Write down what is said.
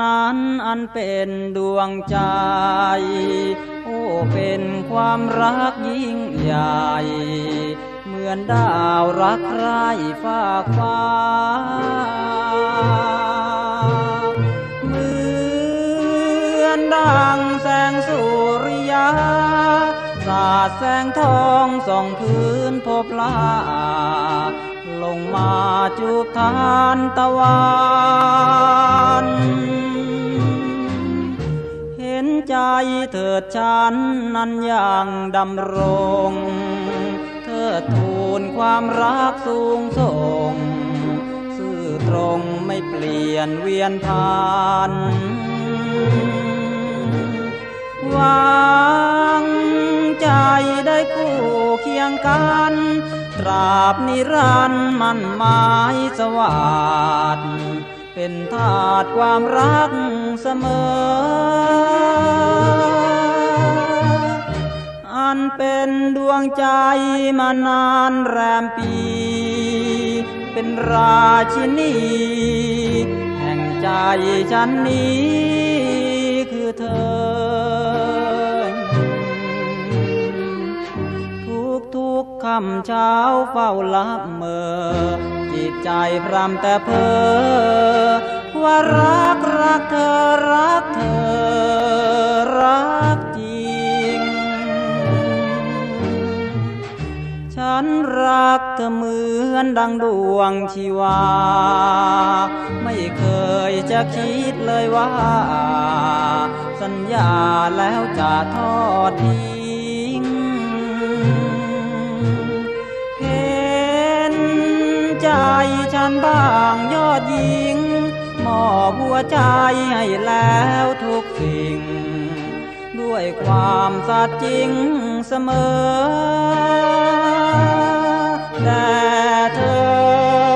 นานอันเป็นดวงใจ โอ้เป็นความรักยิ่งใหญ่ เหมือนดาวรักใครฝากฟ้า เหมือนดังแสงสุริยา สาดแสงทองส่องพื้นพบลา ลงมาจูบทานตะวันเห็นใจเถิดฉันนั้นอย่างดำรง เธอทูลความรักสูงส่ง ซื่อตรงไม่เปลี่ยนเวียนผ่าน คียงกัน ตราบนิรันดร์มันหมายสวัสดเป็นทาสความรักเสมอ อันเป็นดวงใจมานานแรมปี เป็นราชินี แห่งใจฉันนี้ ทุกคำเช้าเฝ้าลับเมอ จิตใจพรำแต่เพอว่ารักรักเธอรักเธอรักจริง ฉันรักเธอเหมือนดังดวงชีวา ไม่เคยจะคิดเลยว่า สัญญาแล้วจะทอานบ้างยอดหญิงมอบหัวใจให้แล้วทุกสิ่ง ด้วยความสัตย์จริงเสมอ แต่เธอ